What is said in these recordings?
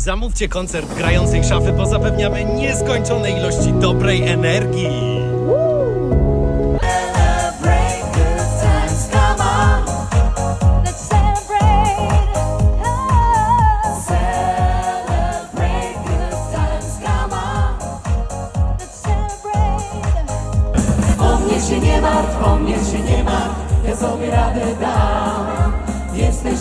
Zamówcie koncert grającej szafy, bo zapewniamy nieskończone ilości dobrej energii. O mnie się nie martw, o mnie się nie martw, ja sobie radę dam.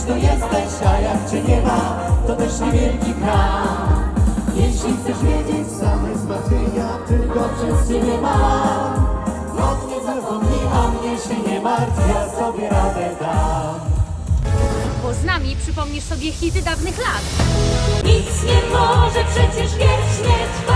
To jesteś, a jak cię nie ma, to też niewielki kram. Jeśli chcesz wiedzieć same zmartwienia, tylko przez ciebie mam. No nie zapomnij, a mnie się nie martw, ja sobie radę dam. Bo z nami przypomnisz sobie hity dawnych lat. Nic nie może przecież wiecznie trwać.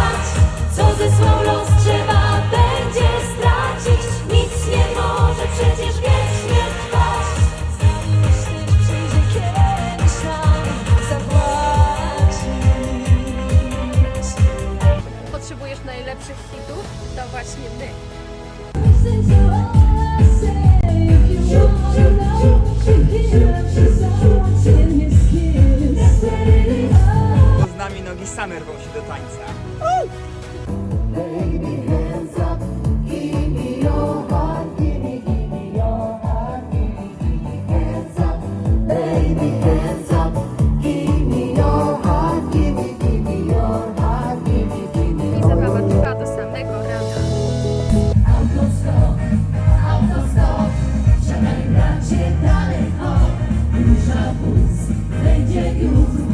Najlepszych hitów? To właśnie my. Z nami nogi same rwą się do tańca. you.